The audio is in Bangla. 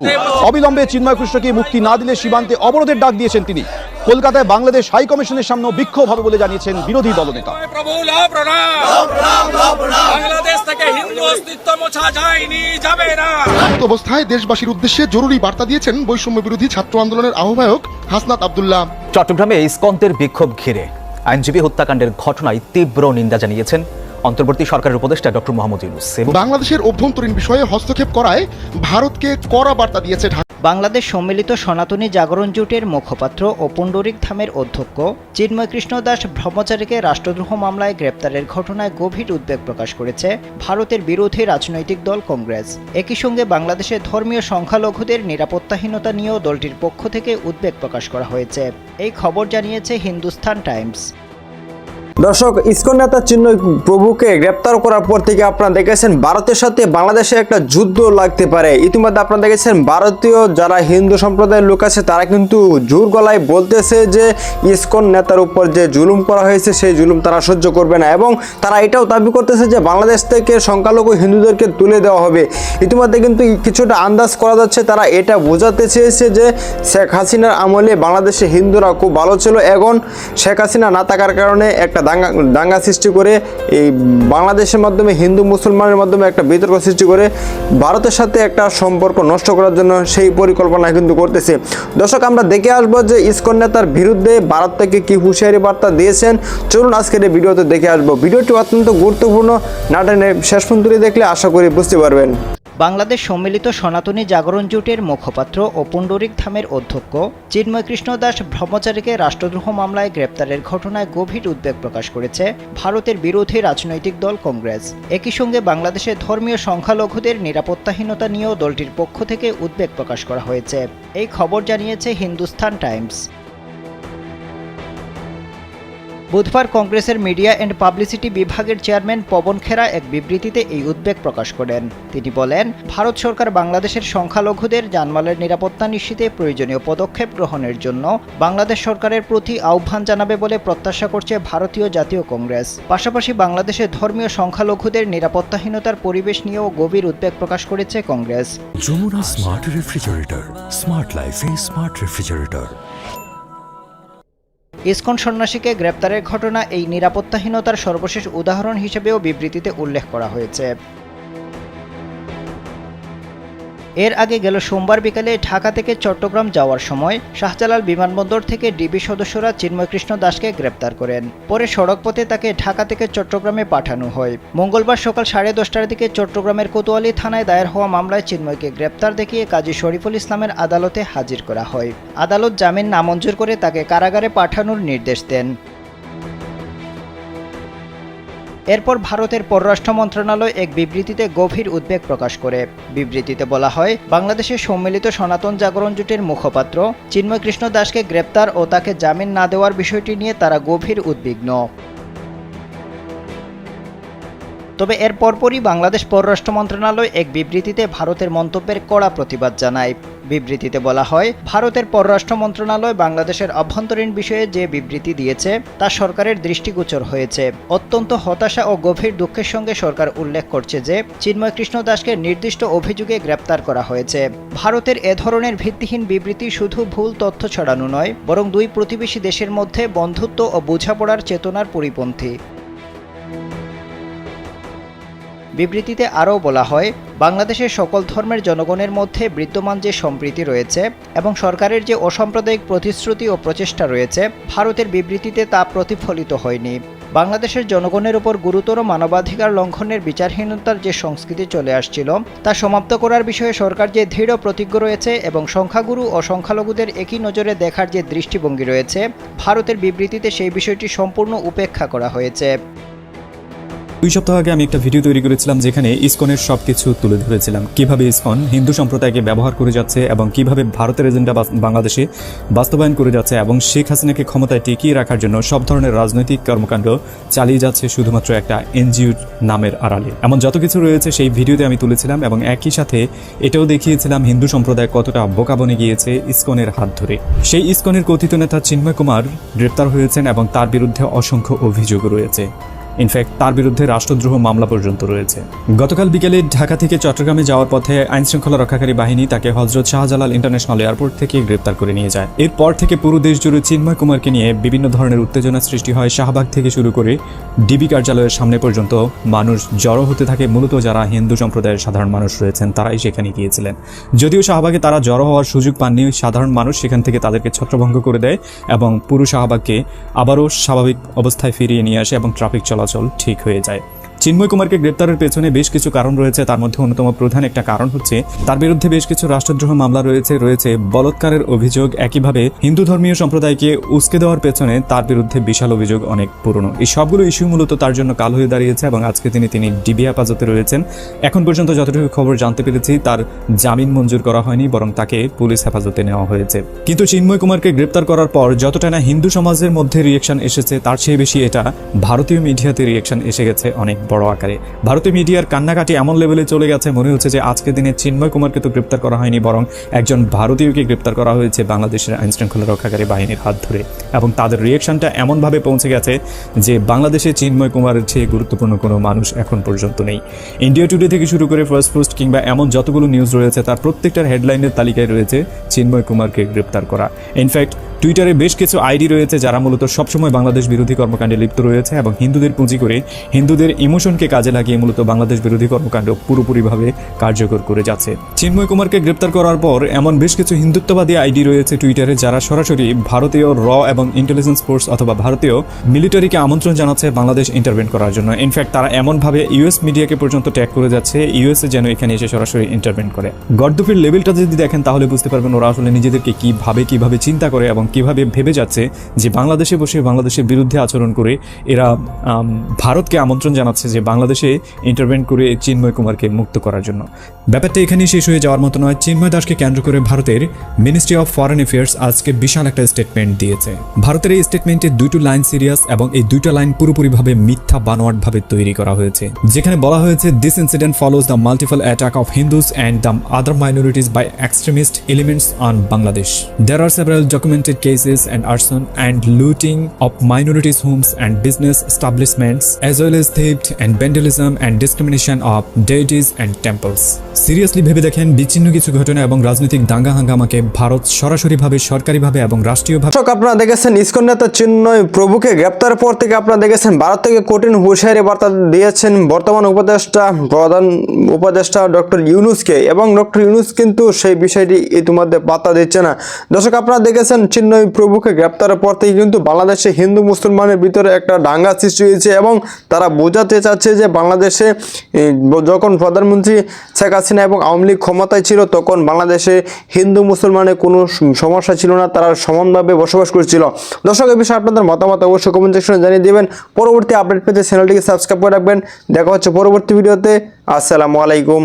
অবিলম্বে চিন্ময় কৃষ্ণকে মুক্তি না দিলে সীমান্তে অবরোধের ডাক দিয়েছেন তিনি। কলকাতায় বাংলাদেশ হাই কমিশনের সামনে বিক্ষোভ হবে বলে জানিয়েছেন বিরোধী দলনেতা। প্রভু লাভ প্রণাম বাংলাদেশ থেকে হিন্দু অস্তিত্ব মোছা যায়নি যাবে না। এমত অবস্থায় দেশবাসীর উদ্দেশ্যে জরুরি বার্তা দিয়েছেন বৈষম্য বিরোধী ছাত্র আন্দোলনের আহ্বায়ক হাসনাত আব্দুল্লাহ। চট্টগ্রামে ইস্কন্তের বিক্ষোভ ঘিরে আইনজীবী হত্যাকাণ্ডের ঘটনায় তীব্র নিন্দা জানিয়েছেন অন্তর্বর্তী সরকারের উপদেষ্টা ডক্টর মোহাম্মদ ইউনুস। বাংলাদেশের অভ্যন্তরীণ বিষয়ে হস্তক্ষেপ করায় ভারতকে কড়া বার্তা দিয়েছে ঢাকা। বাংলাদেশ সম্মিলিত সনাতনী জাগরণ জোটের মুখপাত্র ও পুণ্ডরিক ধামের অধ্যক্ষ চিন্ময় কৃষ্ণ দাস ব্রহ্মচারীকে রাষ্ট্রদ্রোহ মামলায় গ্রেপ্তারের ঘটনায় গভীর উদ্বেগ প্রকাশ করেছে ভারতের বিরোধী রাজনৈতিক দল কংগ্রেস। একই সঙ্গে বাংলাদেশের ধর্মীয় সংখ্যালঘুদের নিরাপত্তাহীনতা নিয়েও দলটির পক্ষ থেকে উদ্বেগ প্রকাশ করা হয়েছে। এই খবর জানিয়েছে হিন্দুস্তান টাইমস। দর্শক, ইসকন নেতা চিন্ময় প্রভুকে গ্রেপ্তার করার পর থেকে আপনারা দেখেছেন ভারতের সাথে বাংলাদেশে একটা যুদ্ধ লাগতে পারে। ইতিমধ্যে আপনারা দেখেছেন ভারতীয় যারা হিন্দু সম্প্রদায়ের লোক আছে, তারা কিন্তু জোর গলায় বলতেছে যে ইসকন নেতার উপর যে জুলুম করা হয়েছে, সেই জুলুম তারা সহ্য করবে না এবং তারা এটাও দাবি করতেছে যে বাংলাদেশ থেকে সংখ্যালঘু হিন্দুদেরকে তুলে দেওয়া হবে। ইতিমধ্যে কিন্তু কিছুটা আন্দাজ করা যাচ্ছে, তারা এটা বোঝাতে চেয়েছে যে শেখ হাসিনার আমলে বাংলাদেশে হিন্দুরা খুব ভালো ছিল। এখন শেখ হাসিনা না থাকার কারণে একটা দাঙ্গা দাঙ্গা সৃষ্টি করে, এই বাংলাদেশের মাধ্যমে, হিন্দু, মুসলমানের মাধ্যমে একটা বিতর্ক সৃষ্টি করে, ভারতের সাথে একটা সম্পর্ক নষ্ট করার জন্য সেই পরিকল্পনা কিন্তু করতেছে। দর্শক, আমরা দেখে আসব যে ইসকন নেতার বিরুদ্ধে ভারত থেকে কি হুঁশিয়ারি বার্তা দিয়েছেন। চলুন আজকের এই ভিডিওতে দেখে আসব। ভিডিওটি অত্যন্ত গুরুত্বপূর্ণ। নাটনে শেষ পর্যন্ত দেখলে আশা করি বুঝতে পারবেন। বাংলাদেশ সম্মিলিত সনাতনী জাগরণ জোটের মুখপাত্র ও পুণ্ডরিক ধামের অধ্যক্ষ চিন্ময় কৃষ্ণ দাস ব্রহ্মচারীকে রাষ্ট্রদ্রোহ মামলায় গ্রেপ্তারের ঘটনায় গভীর উদ্বেগ প্রকাশ করেছে ভারতের বিরোধী রাজনৈতিক দল কংগ্রেস। একই সঙ্গে বাংলাদেশের ধর্মীয় সংখ্যালঘুদের নিরাপত্তাহীনতা নিয়েও দলটির পক্ষ থেকে উদ্বেগ প্রকাশ করা হয়েছে। এই খবর জানিয়েছে হিন্দুস্তান টাইমস। বুধবার কংগ্রেসের মিডিয়া অ্যান্ড পাবলিসিটি বিভাগের চেয়ারম্যান পবন খেরা এক বিবৃতিতে এই উদ্বেগ প্রকাশ করেন। তিনি বলেন, ভারত সরকার বাংলাদেশের সংখ্যালঘুদের জানমালের নিরাপত্তা নিশ্চিতে প্রয়োজনীয় পদক্ষেপ গ্রহণের জন্য বাংলাদেশ সরকারের প্রতি আহ্বান জানাবে বলে প্রত্যাশা করছে ভারতীয় জাতীয় কংগ্রেস। পাশাপাশি বাংলাদেশের ধর্মীয় সংখ্যালঘুদের নিরাপত্তাহীনতার পরিবেশ নিয়েও গভীর উদ্বেগ প্রকাশ করেছে কংগ্রেস। স্মার্ট রেফ্রিজারেটর স্মার্ট লাইফে স্মার্ট রেফ্রিজারেটর ইসকন সন্ন্যাসীকে গ্রেপ্তারের ঘটনা এই নিরাপত্তাহীনতার সর্বশেষ উদাহরণ হিসেবেও বিবৃতিতে উল্লেখ করা হয়েছে। এর আগে গেল সোমবার বিকালে ঢাকা থেকে চট্টগ্রাম যাওয়ার সময় শাহজালাল বিমানবন্দর থেকে ডিবি সদস্যরা চিন্ময় কৃষ্ণ দাসকে গ্রেপ্তার করেন। পরে সড়কপথে তাকে ঢাকা থেকে চট্টগ্রামে পাঠানো হয়। মঙ্গলবার সকাল সাড়ে দশটার দিকে চট্টগ্রামের কোতোয়ালি থানায় দায়ের হওয়া মামলায় চিন্ময়কে গ্রেপ্তার দেখিয়ে কাজী শরীফুল ইসলামের আদালতে হাজির করা হয়। আদালত জামিন নামঞ্জুর করে তাকে কারাগারে পাঠানোর নির্দেশ দেন। এরপর ভারতের পররাষ্ট্র মন্ত্রণালয় এক বিবৃতিতে গভীর উদ্বেগ প্রকাশ করে। বিবৃতিতে বলা হয় বাংলাদেশের সম্মিলিত সনাতন জাগরণ জোটের মুখপাত্র চিন্ময় কৃষ্ণ দাসকে গ্রেপ্তার ও তাকে জামিন না দেওয়ার বিষয়টি নিয়ে তারা গভীর উদ্বিগ্ন। তবে এর পরপরই বাংলাদেশ পররাষ্ট্র মন্ত্রণালয় এক বিবৃতিতে ভারতের মন্তব্যের কড়া প্রতিবাদ জানায়। বিবৃতিতে বলা হয়, ভারতের পররাষ্ট্র মন্ত্রণালয় বাংলাদেশের অভ্যন্তরীণ বিষয়ে যে বিবৃতি দিয়েছে, তা সরকারের দৃষ্টিগোচর হয়েছে। অত্যন্ত হতাশা ও গভীর দুঃখের সঙ্গে সরকার উল্লেখ করছে যে চিন্ময় কৃষ্ণ দাসকে নির্দিষ্ট অভিযোগে গ্রেপ্তার করা হয়েছে। ভারতের এ ধরনের ভিত্তিহীন বিবৃতি শুধু ভুল তথ্য ছড়ানো নয়, বরং দুই প্রতিবেশী দেশের মধ্যে বন্ধুত্ব ও বোঝাপড়ার চেতনার পরিপন্থী। বিবৃতিতে আরও বলা হয়, বাংলাদেশের সকল ধর্মের জনগণের মধ্যে বিদ্যমান যে সম্প্রীতি রয়েছে এবং সরকারের যে অসাম্প্রদায়িক প্রতিশ্রুতি ও প্রচেষ্টা রয়েছে, ভারতের বিবৃতিতে তা প্রতিফলিত হয়নি। বাংলাদেশের জনগণের উপর গুরুতর মানবাধিকার লঙ্ঘনের বিচারহীনতার যে সংস্কৃতি চলে আসছিল, তা সমাপ্ত করার বিষয়ে সরকার যে দৃঢ় প্রতিজ্ঞ রয়েছে এবং সংখ্যাগুরু ও সংখ্যালঘুদের একই নজরে দেখার যে দৃষ্টিভঙ্গি রয়েছে, ভারতের বিবৃতিতে সেই বিষয়টি সম্পূর্ণ উপেক্ষা করা হয়েছে। দুই সপ্তাহ আগে আমি একটা ভিডিও তৈরি করেছিলাম যেখানে ইসকনের সব কিছু তুলে ধরেছিলাম। কীভাবে ইসকন হিন্দু সম্প্রদায়কে ব্যবহার করে যাচ্ছে এবং কীভাবে ভারতের এজেন্ডা বাংলাদেশে বাস্তবায়ন করে যাচ্ছে এবং শেখ হাসিনাকে ক্ষমতায় টিকিয়ে রাখার জন্য সব ধরনের রাজনৈতিক কর্মকাণ্ড চালিয়ে যাচ্ছে শুধুমাত্র একটা এনজিও নামের আড়ালে। এমন যত কিছু রয়েছে সেই ভিডিওতে আমি তুলেছিলাম এবং একই সাথে এটাও দেখিয়েছিলাম হিন্দু সম্প্রদায় কতটা বোকা বনে গিয়েছে ইসকনের হাত ধরে। সেই ইসকনের কথিত নেতা চিন্ময় কুমার গ্রেপ্তার হয়েছেন এবং তার বিরুদ্ধে অসংখ্য অভিযোগ রয়েছে। ইনফ্যাক্ট, তার বিরুদ্ধে রাষ্ট্রদ্রোহ মামলা পর্যন্ত রয়েছে। গতকাল বিকেলে ঢাকা থেকে চট্টগ্রামে যাওয়ার পথে আইনশৃঙ্খলা রক্ষাকারী বাহিনী তাকে হজরত শাহজালাল ইন্টারন্যাশনাল এয়ারপোর্ট থেকে গ্রেপ্তার করে নিয়ে যায়। এরপর থেকে পুরো দেশ জুড়ে চিন্ময় কুমারকে নিয়ে বিভিন্ন ধরনের উত্তেজনা সৃষ্টি হয় শাহবাগ থেকে শুরু করে ডিবি কার্যালয়ের সামনে পর্যন্ত। মানুষ জড়ো হতে থাকে মূলত যারা হিন্দু সম্প্রদায়ের সাধারণ মানুষ রয়েছেন, তারাই সেখানে গিয়েছিলেন। যদিও শাহবাগে তারা জড়ো হওয়ার সুযোগ পাননি, সাধারণ মানুষ সেখান থেকে তাদেরকে ছত্রভঙ্গ করে দেয় এবং পুরো শাহবাগকে আবারও স্বাভাবিক অবস্থায় ফিরিয়ে নিয়ে আসে এবং ট্রাফিক চলাচল ঠিক হয়ে যায়। চিন্ময় কুমারকে গ্রেপ্তারের পেছনে বেশ কিছু কারণ রয়েছে। তার মধ্যে অন্যতম প্রধান একটা কারণ হচ্ছে, তার বিরুদ্ধে বেশ কিছু রাষ্ট্রদ্রোহ মামলা রয়েছে রয়েছে বলৎকারের অভিযোগ। একইভাবে হিন্দু ধর্মীয় সম্প্রদায়কে উস্কে দেওয়ার পেছনে তার বিরুদ্ধে বিশাল অভিযোগ অনেক পুরনো। এই সবগুলো ইস্যু মূলত তার জন্য কাল হয়ে দাঁড়িয়েছে এবং আজকে তিনি তিনি ডিবি হেফাজতে রয়েছেন। এখন পর্যন্ত যতটুকু খবর জানতে পেরেছি, তার জামিন মঞ্জুর করা হয়নি, বরং তাকে পুলিশ হেফাজতে নেওয়া হয়েছে। কিন্তু চিন্ময় কুমারকে গ্রেপ্তার করার পর যতটা না হিন্দু সমাজের মধ্যে রিয়েকশন এসেছে, তার চেয়ে বেশি এটা ভারতীয় মিডিয়াতে রিয়েকশন এসে গেছে অনেক বড়। আকারে। ভারতীয় মিডিয়ার কান্নাকাটি এমন লেভেলে চলে গেছে, মনে হচ্ছে যে আজকের দিনে চিন্ময় কুমারকে তো গ্রেপ্তার করা হয়নি, বরং একজন ভারতীয়কে গ্রেপ্তার করা হয়েছে বাংলাদেশের আইন শৃঙ্খলা রক্ষাকারী বাহিনীর হাত ধরে। এবং তাদের রিয়েকশনটা এমনভাবে পৌঁছে গেছে যে বাংলাদেশে চিন্ময় কুমারের চেয়ে গুরুত্বপূর্ণ কোনো মানুষ এখন পর্যন্ত নেই। ইন্ডিয়া টুডে থেকে শুরু করে ফার্স্ট পোস্ট কিংবা এমন যতগুলো নিউজ রয়েছে, তার প্রত্যেকটার হেডলাইনের তালিকায় রয়েছে, চিন্ময় কুমারকে গ্রেপ্তার করা। ইনফ্যাক্ট টুইটারে বেশ কিছু আইডি রয়েছে যারা মূলত সবসময় বাংলাদেশ বিরোধী কর্মকাণ্ডে লিপ্ত রয়েছে এবং হিন্দুদের পুঁজি করে হিন্দুদের ইমোশনকে কাজে লাগিয়ে মূলত বাংলাদেশ বিরোধী কর্মকাণ্ড পুরোপুরিভাবে কার্যকর করে যাচ্ছে। চিন্ময় কুমারকে গ্রেপ্তার করার পর এমন বেশ কিছু হিন্দুত্ববাদী আইডি রয়েছে টুইটারে যারা সরাসরি ভারতীয় র এবং ইন্টেলিজেন্স ফোর্স অথবা ভারতীয় মিলিটারিকে আমন্ত্রণ জানাচ্ছে বাংলাদেশ ইন্টারভেন করার জন্য। ইনফ্যাক্ট তারা এমনভাবে ইউএস মিডিয়াকে পর্যন্ত ট্যাগ করে যাচ্ছে ইউএসএ যেন এখানে এসে সরাসরি ইন্টারভেন করে। গর্দফির লেভেলটা যদি দেখেন, তাহলে বুঝতে পারবেন ওরা আসলে নিজেদেরকে কীভাবে কীভাবে চিন্তা করে এবং কীভাবে ভেবে যাচ্ছে যে বাংলাদেশে বসে বাংলাদেশের বিরুদ্ধে আচরণ করে এরা ভারতকে আমন্ত্রণ জানাচ্ছে যে বাংলাদেশে ইন্টারভেন করে চিন্ময় কুমারকে মুক্ত করার জন্য। ব্যাপারটা এখানেই শেষ হয়ে যাওয়ার মতো নয়। চিন্ময় দাসকে কেন্দ্র করে ভারতের মিনিস্ট্রি অফ ফরেন অ্যাফেয়ার্স আজকে বিশাল একটা স্টেটমেন্ট দিয়েছে। ভারতের এই স্টেটমেন্টে দুটো লাইন সিরিয়াস এবং এই দুইটা লাইন পুরোপুরিভাবে মিথ্যা, বানোয়াটভাবে তৈরি করা হয়েছে। যেখানে বলা হয়েছে this incident follows the multiple attack of Hindus and the other minorities by extremist elements on Bangladesh there are are several documented cases and arson and looting of minorities' homes and business establishments, as well as theft and vandalism and discrimination of deities and temples. Seriously ভেবে দেখেন বিচ্ছিন্ন কিছু ঘটনা এবং রাজনৈতিক দাঙ্গা হাঙ্গামাকে ভারত সরাসরিভাবে সরকারিভাবে এবং রাষ্ট্রীয়ভাবে দর্শক আপনারা দেখেছেন ইসকন নেতা চিন্ময় প্রভুকে গ্রেপ্তারের পর থেকে আপনারা দেখেছেন ভারত থেকে কঠিন হুঁশিয়ারি বার্তা দিয়েছেন বর্তমান উপদেষ্টা প্রধান উপদেষ্টা ডক্টর ইউনুসকে এবং ডক্টর ইউনুস কিন্তু সেই বিষয়টি ইতিমধ্যে পাত্তা দিচ্ছে না দর্শক আপনারা দেখেছেন চিন্ময় প্রভুকে গ্রেপ্তারের পর থেকে কিন্তু বাংলাদেশে হিন্দু মুসলমানের ভিতরে একটা দাঙ্গা সৃষ্টি হয়েছে এবং তারা বোঝাতে চাচ্ছে যে বাংলাদেশে যখন প্রধানমন্ত্রী শেখ হাসিনা এবং আওয়ামী লীগ ক্ষমতায় ছিল, তখন বাংলাদেশে হিন্দু মুসলমানের কোনো সমস্যা ছিল না, তারা সমানভাবে বসবাস করছিল। দর্শক এই বিষয়ে আপনাদের মতামত অবশ্যই কমেন্ট সেকশনে জানিয়ে দেবেন। পরবর্তী আপডেট পেতে চ্যানেলটিকে সাবস্ক্রাইব করে রাখবেন। দেখা হচ্ছে পরবর্তী ভিডিওতে আসসালামু আলাইকুম।